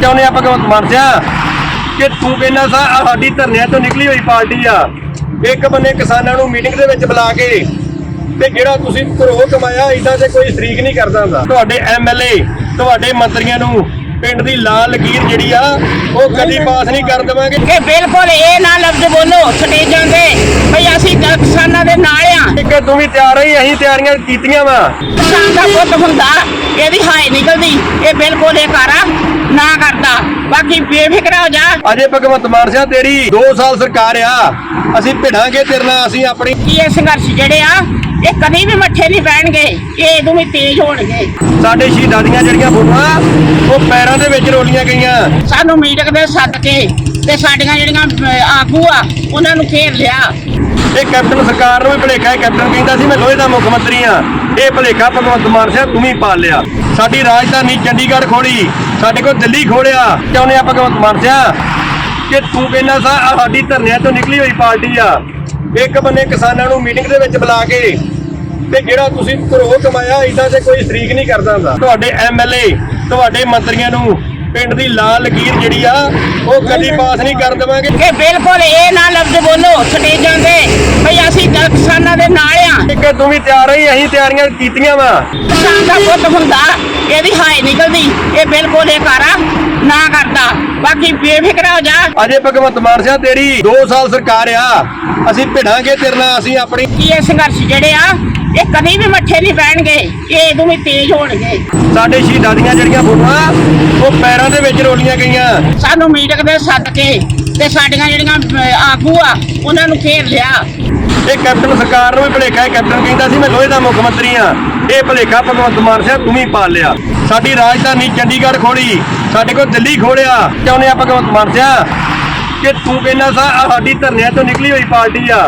ਚਾਹੁੰਦੇ ਆ ਭਗਵੰਤ ਮਾਨ ਸਿਆ ਕਿ ਤੂੰ ਕਹਿੰਦਾ ਸਾ ਸਾਡੀ ਧਰਨਿਆਂ ਤੋਂ ਨਿਕਲੀ ਹੋਈ ਪਾਰਟੀ ਆ। ਇੱਕ ਬੰਨੇ ਕਿਸਾਨਾਂ ਨੂੰ ਮੀਟਿੰਗ ਦੇ ਵਿੱਚ ਬੁਲਾ ਕੇ ਤੇ ਜਿਹੜਾ ਤੁਸੀਂ ਘਰੋਂ ਕਮਾਇਆ ਇਦਾਂ ਤੇ ਕੋਈ ਸ਼ਰੀਕ ਨਹੀਂ ਕਰਦਾ ਹੁੰਦਾ। ਤੁਹਾਡੇ ਐਮਐਲਏ ਤੁਹਾਡੇ ਮੰਤਰੀਆਂ ਨੂੰ ਪਿੰਡ ਦੀ ਲਾਲ ਲਕੀਰ ਜਿਹੜੀ ਆ ਉਹ ਕਦੀ ਪਾਸ ਨਹੀਂ ਕਰਨ ਦੇਵਾਂਗੇ। ਕਿ ਬਿਲਕੁਲ ਇਹ ਨਾ ਲਫ਼ਜ਼ ਬੋਲੋ ਸਟੇਜਾਂ ਤੇ। ਭਈ ਅਸੀਂ ਕਿਸਾਨਾਂ ਦੇ ਨਾਲ ਆ। ਕਿ ਤੂੰ ਵੀ ਤਿਆਰ ਰਹੀ ਅਸੀਂ ਤਿਆਰੀਆਂ ਕੀਤੀਆਂ ਵਾ। ਕਿਸਾਨ ਦਾ ਪੁੱਤ ਹੁੰਦਾ ਇਹਦੀ ਹਾਏ ਨਿਕਲਦੀ। ਇਹ ਬਿਲਕੁਲ ਇਹ ਕਾਰਾ ਨਾ ਕਰਦਾ। ਬਾਕੀ ਬੇਫਿਕਰ ਹੋ ਜਾ। ਅਜੇ ਭਗਵੰਤ ਮਾਨ ਸਿਆ ਤੇਰੀ 2 ਸਾਲ ਸਰਕਾਰ ਆ। ਅਸੀਂ ਭਿੜਾਂਗੇ ਤੇਰੇ ਨਾਲ ਅਸੀਂ ਆਪਣੀ ਕੀ ਇਹ ਸੰਘਰਸ਼ ਜਿਹੜੇ ਆ ਇਹ ਕਦੀ ਵੀ ਮੱਠੇ ਨਹੀਂ ਪੈਣਗੇ ਇਹ ਇਦੋਂ ਵੀ ਤੇਜ਼ ਹੋਣਗੇ। ਸਾਡੇ ਸ਼ਹੀਦਾਂ ਦੀਆਂ ਜਿਹੜੀਆਂ ਫੋਟੋਆਂ ਉਹ ਪੈਰਾਂ ਦੇ ਵਿੱਚ ਰੋਲੀਆਂ ਗਈਆਂ। ਸਾਨੂੰ ਮੀਟਿੰਗ ਦੇ ਸੱਦ ਕੇ ਤੇ ਸਾਡੀਆਂ ਜਿਹੜੀਆਂ ਅਹ, ਆਗੂ ਆ ਉਹਨਾਂ ਨੂੰ ਘੇਰ ਲਿਆ। ਇਹ ਕੈਪਟਨ ਸਰਕਾਰ ਨੂੰ ਵੀ ਭੁਲੇਖਾ ਹੈ ਕੈਪਟਨ ਕਹਿੰਦਾ ਸੀ ਮੈਂ ਲੋਹੇ ਦਾ ਮੁੱਖ ਮੰਤਰੀ ਆ ਇਹ ਭੁਲੇਖਾ ਭਗਵੰਤ ਮਾਨ ਸਿਆ ਤੂੰ ਹੀ ਪਾਲ ਲਿਆ। ਸਾਡੀ ਰਾਜਧਾਨੀ ਚੰਡੀਗੜ੍ਹ ਖੋਲੀ ਸਾਡੇ ਕੋਲ ਦਿੱਲੀ ਖੋਲਿਆ। ਚਾਹੁੰਦੇ ਆ ਭਗਵੰਤ ਮਾਨ ਸਿਆ ਕਿ ਤੂੰ ਕਹਿੰਦਾ ਸਾ ਆਹ ਸਾਡੀ ਧਰਨਿਆਂ ਤੋਂ ਨਿਕਲੀ ਹੋਈ ਪਾਰਟੀ ਆ। ਇੱਕ ਬੰਨੇ ਕਿਸਾਨਾਂ ਨੂੰ ਮੀਟਿੰਗ ਦੇ ਵਿੱਚ ਬੁਲਾ ਕੇ ਤੇ ਜਿਹੜਾ ਤੁਸੀਂ ਘਰੋਂ ਕਮਾਇਆ ਇਦਾਂ ਤੇ ਕੋਈ ਸ਼ਰੀਕ ਨਹੀਂ ਕਰਦਾ ਹੁੰਦਾ। ਤੁਹਾਡੇ ਐਮਐਲਏ ਤੁਹਾਡੇ ਮੰਤਰੀਆਂ ਨੂੰ ਪਿੰਡ ਦੀ ਲਾਲ ਲਕੀਰ ਜਿਹੜੀ ਆ ਉਹ ਕਦੀ ਪਾਸ ਨਹੀਂ ਕਰਨ ਦੇਵਾਂਗੇ। ਕਿ ਬਿਲਕੁਲ ਇਹ ਨਾ ਲਫ਼ਜ਼ ਬੋਲੋ ਸਟੇਜਾਂ ਤੇ ਭਈ ਅਸੀਂ ਤਾਂ ਕਿਸਾਨਾਂ ਦੇ ਨਾਲ ਆ। ਕਿ ਤੂੰ ਵੀ ਤਿਆਰ ਰਹੀ ਅਸੀਂ ਤਿਆਰੀਆਂ ਕੀਤੀਆਂ ਵਾ। ਕਿਸਾਨ ਦਾ ਪੁੱਤ ਹੁੰਦਾ ਇਹਦੀ ਹਾਏ ਨਿਕਲਦੀ ਇਹ ਬਿਲਕੁਲ ਇਹ ਕਾਰਾ ਨਾ ਕਰਦਾ। ਬਾਕੀ ਬੇਫਿਕਰ ਹੋ ਜਾ। ਅਜੇ ਭਗਵੰਤ ਮਾਨ ਸਿਆ ਤੇਰੀ 2 ਸਾਲ ਸਰਕਾਰ ਆ। ਅਸੀਂ ਭਿੜਾਂਗੇ ਤੇਰੇ ਨਾਲ ਅਸੀਂ ਆਪਣੀ ਕੀ ਇਹ ਸੰਘਰਸ਼ ਜਿਹੜੇ ਆ ਇਹ ਕਦੀ ਵੀ ਮੱਠੇ ਨਹੀਂ ਪੈਣਗੇ ਇਹ ਇਦੋਂ ਵੀ ਤੇਜ਼ ਹੋਣਗੇ। ਸਾਡੇ ਸ਼ਹੀਦਾਂ ਦੀਆਂ ਜਿਹੜੀਆਂ ਫੋਟੋਆਂ ਉਹ ਪੈਰਾਂ ਦੇ ਵਿੱਚ ਰੋਲੀਆਂ ਗਈਆਂ। ਸਾਨੂੰ ਮੀਟਿੰਗ ਦੇ ਸੱਦ ਕੇ ਤੇ ਸਾਡੀਆਂ ਜਿਹੜੀਆਂ ਅਹ, ਆਗੂ ਆ ਉਹਨਾਂ ਨੂੰ ਘੇਰ ਲਿਆ। ਇਹ ਕੈਪਟਨ ਸਰਕਾਰ ਨੂੰ ਵੀ ਭੁਲੇਖਾ ਹੈ। ਕੈਪਟਨ ਕਹਿੰਦਾ ਸੀ ਮੈਂ ਲੋਹੇ ਦਾ ਮੁੱਖ ਮੰਤਰੀ ਆ ਇਹ ਭੁਲੇਖਾ ਭਗਵੰਤ ਮਾਨ ਸਿਆ ਤੂੰ ਹੀ ਪਾਲ ਲਿਆ। ਸਾਡੀ ਰਾਜਧਾਨੀ ਚੰਡੀਗੜ੍ਹ ਖੋਲੀ। ਸਾਡੇ ਕੋਲ ਦਿੱਲੀ ਖੋਲਿਆ। ਚਾਹੁੰਦੇ ਆ ਭਗਵੰਤ ਮਾਨ ਸਿਆ ਕਿ ਤੂੰ ਕਹਿੰਦਾ ਸਾ ਆਹ ਸਾਡੀ ਧਰਨਿਆਂ ਤੋਂ ਨਿਕਲੀ ਹੋਈ ਪਾਰਟੀ ਆ।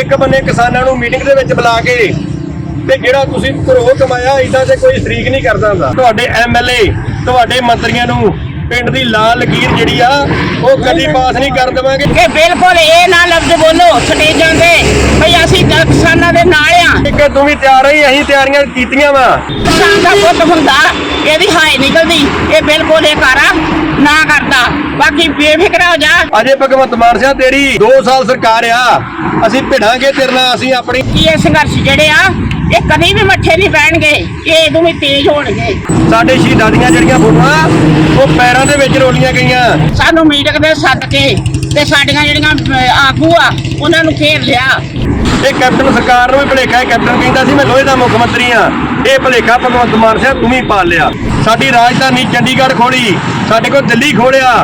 ਇੱਕ ਬੰਨੇ ਕਿਸਾਨਾਂ ਨੂੰ ਮੀਟਿੰਗ ਦੇ ਵਿੱਚ ਬੁਲਾ ਕੇ ਤੇ ਜਿਹੜਾ ਤੁਸੀਂ ਘਰੋਂ ਕਮਾਇਆ ਇਦਾਂ ਤੇ ਕੋਈ ਸ਼ਰੀਕ ਨਹੀਂ ਕਰਦਾ ਹੁੰਦਾ। ਤੁਹਾਡੇ ਐਮਐਲਏ ਤੁਹਾਡੇ ਮੰਤਰੀਆਂ ਨੂੰ ਪਿੰਡ ਦੀ ਲਾਲ ਲਕੀਰ ਜਿਹੜੀ ਆ ਉਹ ਕਦੀ ਪਾਸ ਨਹੀਂ ਕਰਨ ਦੇਵਾਂਗੇ। ਕਿ ਬਿਲਕੁਲ ਇਹ ਨਾ ਲਫ਼ਜ਼ ਬੋਲੋ ਸਟੇਜਾਂ ਤੇ ਭਈ ਅਸੀਂ ਤਾਂ ਕਿਸਾਨਾਂ ਦੇ ਨਾਲ ਆ। ਕਿ ਤੂੰ ਵੀ ਤਿਆਰ ਰਹੀ ਅਸੀਂ ਤਿਆਰੀਆਂ ਕੀਤੀਆਂ ਵਾ। ਕਿਸਾਨ ਦਾ ਪੁੱਤ ਹੁੰਦਾ ਇਹਦੀ ਹਾਏ ਨਿਕਲਦੀ ਇਹ ਬਿਲਕੁਲ ਇਹ ਕਾਰਾ ਨਾ ਕਰਦਾ। ਬਾਕੀ ਬੇਫਿਕਰ ਹੋ ਜਾ। ਅਜੇ ਭਗਵੰਤ ਮਾਨ ਸਿਆ ਤੇਰੀ 2 ਸਾਲ ਸਰਕਾਰ ਆ ਅਸੀਂ ਭਿੜਾਂਗੇ ਤੇਰੇ ਨਾਲ ਅਸੀਂ ਆਪਣੀ ਕੀ ਇਹ ਸੰਘਰਸ਼ ਜਿਹੜੇ ਆ ਇਹ ਕਦੀ ਵੀ ਮੱਠੇ ਨਹੀਂ ਪੈਣਗੇ ਇਹ ਇਦੋਂ ਵੀ ਤੇਜ਼ ਹੋਣਗੇ। ਸਾਡੇ ਸ਼ਹੀਦਾਂ ਦੀਆਂ ਜਿਹੜੀਆਂ ਫੋਟੋਆਂ ਉਹ ਪੈਰਾਂ ਦੇ ਵਿੱਚ ਰੋਲੀਆਂ ਗਈਆਂ। ਸਾਨੂੰ ਮੀਟਿੰਗ ਦੇ ਸੱਦ ਕੇ ਤੇ ਸਾਡੀਆਂ ਜਿਹੜੀਆਂ ਅਹ, ਆਗੂ ਆ ਉਹਨਾਂ ਨੂੰ ਘੇਰ ਲਿਆ। ਇਹ ਕੈਪਟਨ ਸਰਕਾਰ ਨੂੰ ਵੀ ਭੁਲੇਖਾ ਹੈ ਕੈਪਟਨ ਕਹਿੰਦਾ ਸੀ ਮੈਂ ਲੋਹੇ ਦਾ ਮੁੱਖ ਮੰਤਰੀ ਆ ਇਹ ਭੁਲੇਖਾ ਭਗਵੰਤ ਮਾਨ ਸਿਆ ਤੂੰ ਹੀ ਪਾਲ ਲਿਆ। ਸਾਡੀ ਰਾਜਧਾਨੀ ਚੰਡੀਗੜ੍ਹ ਖੋਲੀ ਸਾਡੇ ਕੋਲ ਦਿੱਲੀ ਖੋਲਿਆ।